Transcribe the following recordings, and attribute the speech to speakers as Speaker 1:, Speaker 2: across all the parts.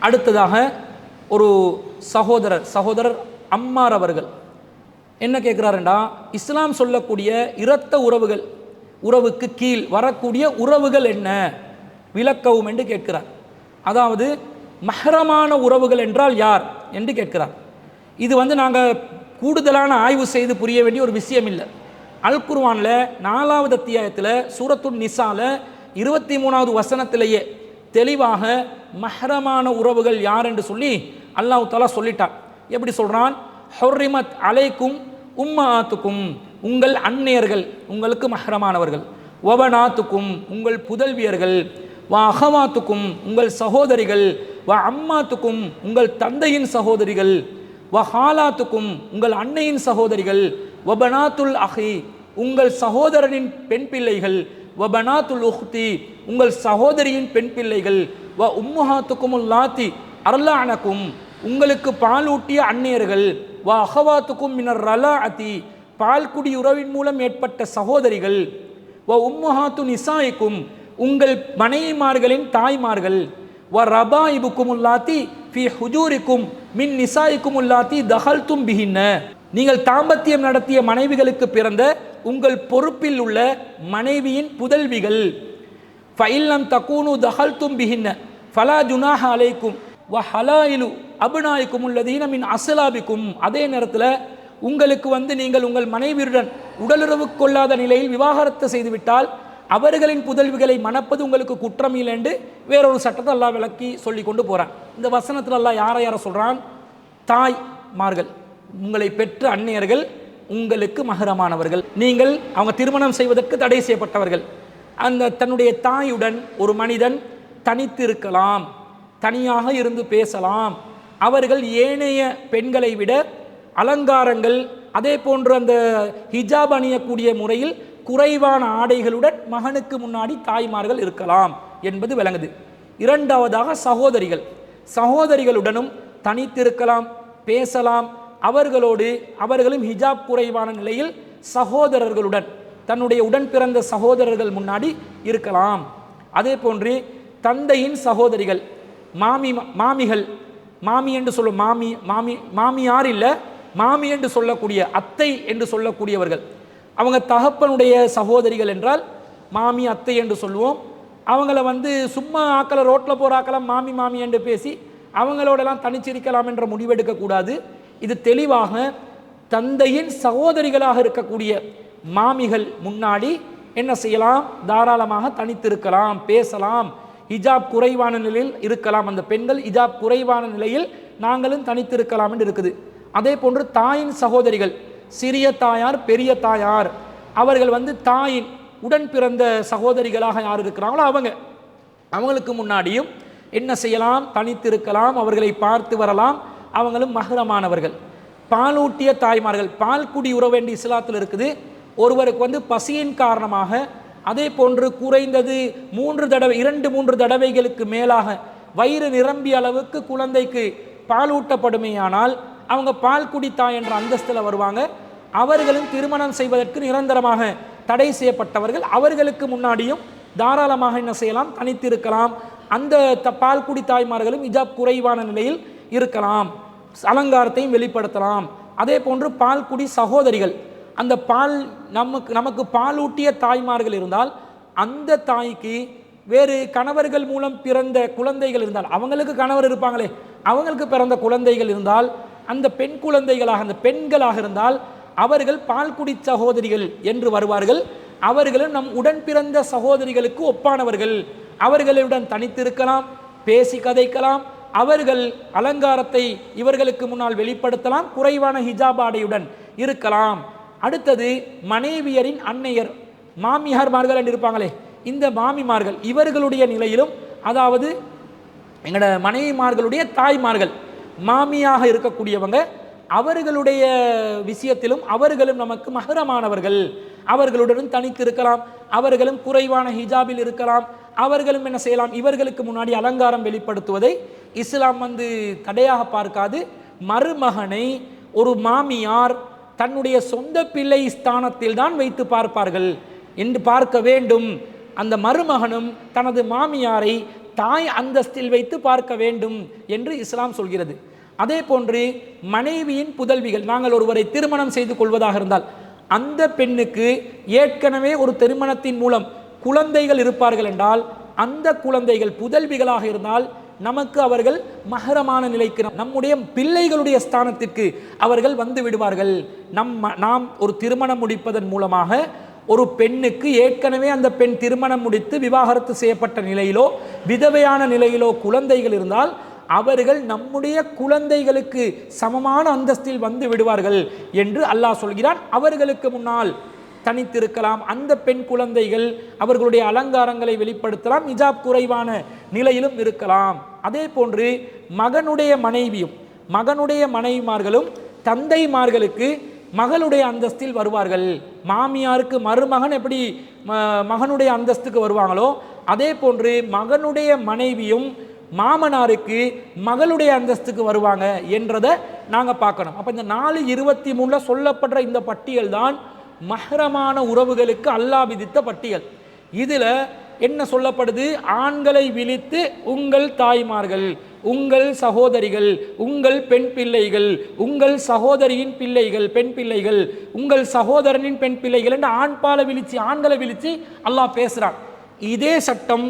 Speaker 1: அடுத்ததாக ஒரு சகோதரர் சகோதரர் அம்மார் அவர்கள். என்ன கேட்குறாருண்டா? இஸ்லாம் சொல்லக்கூடிய இரத்த உறவுகள் உறவுக்கு கீழ் வரக்கூடிய உறவுகள் என்ன? விளக்கவும் என்று கேட்கிறார். அதாவது மஹரமான உறவுகள் என்றால் யார் என்று கேட்கிறார். இது வந்து நாங்கள் கூடுதலான ஆய்வு செய்து புரிய வேண்டிய ஒரு விஷயம் இல்லை. அல் குர்வானில் நாலாவது அத்தியாயத்தில் சூரத்துன் நிசாவில் இருபத்தி மூணாவது வசனத்திலேயே தெளிவாக மஹரமான உறவுகள் யார் என்று சொல்லி அல்லாஹ் தாலா சொல்லிட்டான். எப்படி சொல்கிறான் ஹொர்ரிமத் அலைக்கும் உம்மாத்துக்கும். உங்கள் அந்நியர்கள் உங்களுக்கு மஹரமானவர்கள். ஒபனாத்துக்கும் உங்கள் புதல்வியர்கள். வா அகவாத்துக்கும் உங்கள் சகோதரிகள். வா அம்மாத்துக்கும். உங்கள் தந்தையின் சகோதரிகள். வ ஹாலாத்துக்கும். உங்கள் அன்னையின் சகோதரிகள். வபனாத்துல் அஹி. உங்கள் சகோதரனின் பெண் பிள்ளைகள். வபனாத்துல் உஹ்தி உங்கள் சகோதரியின் பெண் பிள்ளைகள் வ உம்முஹாத்துக்கும் லாத்தி அர்லானக்கும் உங்களுக்கு பாலூட்டிய அந்நியர்கள் வ அகவாத்துக்கும் மினர் ரலா அதி பால்குடி உறவின் மூலம் ஏற்பட்ட சகோதரிகள் வ உம்முஹாத்து நிசாய்க்கும் உங்கள் மனைவிமார்களின் தாய்மார்கள் வ ரபாயிபுக்கும் உல்லாத்தி ஃபி ஹுஜூரிக்கும் மின் நிசாய்க்கும் உல்லாத்தி தஹல்தும் பிஹின்ன. நீங்கள் தாம்பத்தியம் நடத்திய மனைவிகளுக்கு பிறந்த உங்கள் பொறுப்பில் உள்ள மனைவியின் புதல்விகள். ஃபைல்லம் தக்கூனு தஹல்தும் பிஹின்ன. ஃபலா ஜுனாஹ அலைக்கும். வ ஹலாயிலு அபுநாய்க்கும் உள்ளதீன மின் அசலாபிக்கும். அதே நேரத்தில் உங்களுக்கு வந்து நீங்கள் உங்கள் மனைவியுடன் உடலுறவு கொள்ளாத நிலையில் விவாகரத்து செய்துவிட்டால் அவர்களின் புதல்விகளை மணப்பது உங்களுக்கு குற்றம் இல்லை என்று வேறொரு சட்டத்தை எல்லாம் விளக்கி சொல்லி கொண்டு போகிறான் இந்த வசனத்தில் எல்லாம் யாரை யாரை சொல்கிறான் தாய்மார்கள். உங்களை பெற்ற அந்நியர்கள் உங்களுக்கு மகரமானவர்கள். நீங்கள் அவங்க திருமணம் செய்வதற்கு தடை செய்யப்பட்டவர்கள். அந்த தன்னுடைய தாயுடன் ஒரு மனிதன் தனித்து இருக்கலாம் தனியாக இருந்து பேசலாம். அவர்கள் ஏனைய பெண்களை விட அலங்காரங்கள் அதே போன்று அந்த ஹிஜாப் அணியக்கூடிய முறையில் குறைவான ஆடைகளுடன் மகனுக்கு முன்னாடி தாய்மார்கள் இருக்கலாம் என்பது விளங்குது. இரண்டாவதாக சகோதரிகள். சகோதரிகளுடனும் தனித்திருக்கலாம் பேசலாம் அவர்களோடு அவர்களும் ஹிஜாப் குறைவான நிலையில் சகோதரர்களுடன் தன்னுடைய உடன் பிறந்த சகோதரர்கள் முன்னாடி இருக்கலாம். அதே போன்று தந்தையின் சகோதரிகள் மாமி மாமிகள் மாமி என்று சொல்லும் மாமி மாமி மாமியார் இல்லை மாமி என்று சொல்லக்கூடிய அத்தை என்று சொல்லக்கூடியவர்கள். அவங்க தகப்பனுடைய சகோதரிகள் என்றால் மாமி அத்தை என்று சொல்லுவோம். அவங்கள வந்து சும்மா ஆக்கலை ரோட்டில் போகிற ஆக்கலாம் மாமி மாமி என்று பேசி அவங்களோடலாம் தனிச்சிருக்கலாம் என்ற முடிவெடுக்கக்கூடாது. இது தெளிவாக தந்தையின் சகோதரிகளாக இருக்கக்கூடிய மாமிகள் முன்னாடி என்ன செய்யலாம்? தாராளமாக தனித்திருக்கலாம் பேசலாம். ஹிஜாப் குறைவான நிலையில் இருக்கலாம். அந்த பெண்கள் ஹிஜாப் குறைவான நிலையில் நாங்களும் தனித்திருக்கலாம் என்று இருக்குது. அதே போன்று தாயின் சகோதரிகள் சிறிய தாயார் பெரிய தாயார் அவர்கள் வந்து தாயின் உடன் பிறந்த சகோதரிகளாக யார் இருக்கிறாங்களோ அவங்க. அவங்களுக்கு முன்னாடியும் என்ன செய்யலாம்? தனித்திருக்கலாம் அவர்களை பார்த்து வரலாம். அவங்களும் மகரமானவர்கள் பாலூட்டிய தாய்மார்கள் பால் குடி உற வேண்டிய இஸ்லாத்தில் இருக்குது. ஒருவருக்கு வந்து பசியின் காரணமாக அதே போன்று குறைந்தது மூன்று தடவை இரண்டு மூன்று தடவைகளுக்கு மேலாக வயிறு நிரம்பிய அளவுக்கு குழந்தைக்கு பாலூட்டப்படுமேயானால் அவங்க பால் குடித்தாய் என்ற அந்தஸ்தில் வருவாங்க. அவர்களும் திருமணம் செய்வதற்கு நிரந்தரமாக தடை செய்யப்பட்டவர்கள். அவர்களுக்கு முன்னாடியும் தாராளமாக என்ன செய்யலாம்? தனித்திருக்கலாம். அந்த த பால் குடி தாய்மார்களும் இஜாப் குறைவான நிலையில் இருக்கலாம் அலங்காரத்தையும் வெளிப்படுத்தலாம். அதே போன்று பால்குடி சகோதரிகள் அந்த பால் நமக்கு நமக்கு பாலூட்டிய தாய்மார்கள் இருந்தால் அந்த தாய்க்கு வேறு கணவர்கள் மூலம் பிறந்த குழந்தைகள் இருந்தால் அவங்களுக்கு கணவர் இருப்பாங்களே அவங்களுக்கு பிறந்த குழந்தைகள் இருந்தால் அந்த பெண் குழந்தைகளாக அந்த பெண்களாக இருந்தால் அவர்கள் பால்குடி சகோதரிகள் என்று வருவார்கள். அவர்களும் நம் உடன் பிறந்த சகோதரிகளுக்கு ஒப்பானவர்கள். அவர்களுடன் தனித்திருக்கலாம் பேசி கதைக்கலாம் அவர்கள் அலங்காரத்தை இவர்களுக்கு முன்னால் வெளிப்படுத்தலாம் குறைவான ஹிஜாப் ஆடையுடன் இருக்கலாம். அடுத்தது மனைவியரின் அன்னையர் மாமியார்மார்கள் என்று இருப்பாங்களே இந்த மாமிமார்கள் இவர்களுடைய நிலையிலும் அதாவது எங்களோட மனைவிமார்களுடைய தாய்மார்கள் மாமியாக இருக்கக்கூடியவங்க அவர்களுடைய விஷயத்திலும் அவர்களும் நமக்கு மகரமானவர்கள். அவர்களுடன் தனித்திருக்கலாம் அவர்களும் குறைவான ஹிஜாபில் இருக்கலாம் அவர்களும் என்ன செய்யலாம் இவர்களுக்கு முன்னாடி அலங்காரம் வெளிப்படுத்துவதை இஸ்லாம் வந்து தடையாக பார்க்காது. மருமகனை ஒரு மாமியார் தன்னுடைய சொந்த பிள்ளை ஸ்தானத்தில் தான் வைத்து பார்ப்பார்கள் என்று பார்க்க வேண்டும். அந்த மருமகனும் தனது மாமியாரை தாய் அந்தஸ்தில் வைத்து பார்க்க வேண்டும் என்று இஸ்லாம் சொல்கிறது. அதே போன்று மனைவியின் புதல்விகள் நாங்கள் ஒருவரை திருமணம் செய்து கொள்வதாக இருந்தால் அந்த பெண்ணுக்கு ஏற்கனவே ஒரு திருமணத்தின் மூலம் குழந்தைகள் இருப்பார்கள் என்றால் அந்த குழந்தைகள் புதல்விகளாக இருந்தால் நமக்கு அவர்கள் மகரமான நிலைக்கு நம்- நம்முடைய பிள்ளைகளுடைய ஸ்தானத்திற்கு அவர்கள் வந்து விடுவார்கள். நம் நாம் ஒரு திருமணம் முடிப்பதன் மூலமாக ஒரு பெண்ணுக்கு ஏற்கனவே அந்த பெண் திருமணம் முடித்து விவாகரத்து செய்யப்பட்ட நிலையிலோ விதவையான நிலையிலோ குழந்தைகள் இருந்தால் அவர்கள் நம்முடைய குழந்தைகளுக்கு சமமான அந்தஸ்தில் வந்து விடுவார்கள் என்று அல்லாஹ் சொல்கிறான். அவர்களுக்கு முன்னால் தனித்திருக்கலாம். அந்த பெண் குழந்தைகள் அவர்களுடைய அலங்காரங்களை வெளிப்படுத்தலாம். இஜாப் குறைவான நிலையிலும் இருக்கலாம். அதே போன்று மகனுடைய மனைவியும் மகனுடைய மனைவிமார்களும் தந்தைமார்களுக்கு மகளுடைய அந்தஸ்தில் வருவார்கள். மாமியாருக்கு மருமகன் எப்படி ம- மகனுடைய அந்தஸ்துக்கு வருவாங்களோ அதே போன்று மகனுடைய மனைவியும் மாமனாருக்கு மகளுடைய அந்தஸ்துக்கு வருவாங்க என்றதை நாங்கள் பார்க்கணும். அப்போ இந்த நாலு இருபத்தி மூணில் சொல்லப்படுற இந்த பட்டியல் தான் மஹரமான உறவுகளுக்கு அல்லாஹ் விதித்த பட்டியல். இதில் என்ன சொல்லப்படுது? ஆண்களை விழித்து உங்கள் தாய்மார்கள் உங்கள் சகோதரிகள் உங்கள் பெண் பிள்ளைகள் உங்கள் சகோதரியின் பிள்ளைகள் பெண் பிள்ளைகள் உங்கள் சகோதரனின் பெண் பிள்ளைகள் என்று ஆண்பாலை விழிச்சு ஆண்களை விழிச்சு அல்லாஹ் பேசுகிறான் இதே சட்டம்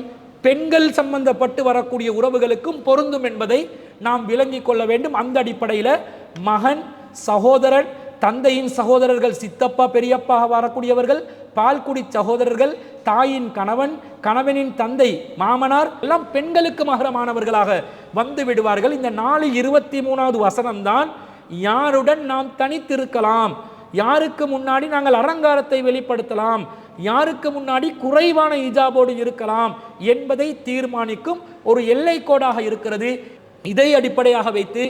Speaker 1: பெண்கள் சம்பந்தப்பட்டு வரக்கூடிய உறவுகளுக்கும் பொருந்தும் என்பதை நாம் விளங்கிக் கொள்ள வேண்டும். அந்த அடிப்படையில் மகன் சகோதரன் தந்தையின் சகோதரர்கள் சித்தப்பா பெரியப்பாக வரக்கூடியவர்கள் பால்குடி சகோதரர்கள் தாயின் கணவன் கணவனின் தந்தை மாமனார் எல்லாம் பெண்களுக்கு மகரமானவர்களாக வந்து விடுவார்கள். இந்த நாலு இருபத்தி மூணாவது வசனம்தான் யாருடன் நாம் தனித்திருக்கலாம்? யாருக்கு முன்னாடி நாங்கள் அலங்காரத்தை வெளிப்படுத்தலாம்? யாருக்கு முன்னாடி குறைவான இஜாபோடு இருக்கலாம்? என்பதை தீர்மானிக்கும் ஒரு எல்லை கோடாக இருக்கிறது. இதை அடிப்படையாக வைத்து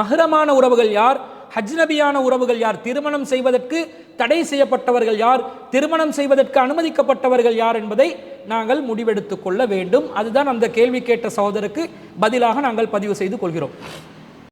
Speaker 1: மகரமான உறவுகள் யார்? ஹஜ்னபியான உறவுகள் யார்? திருமணம் செய்வதற்கு தடை செய்யப்பட்டவர்கள் யார்? திருமணம் செய்வதற்கு அனுமதிக்கப்பட்டவர்கள் யார் என்பதை நாங்கள் முடிவெடுத்துக் கொள்ள வேண்டும். அதுதான் அந்த கேள்வி கேட்ட சகோதரருக்கு பதிலாக நாங்கள் பதிவு செய்து கொள்கிறோம்.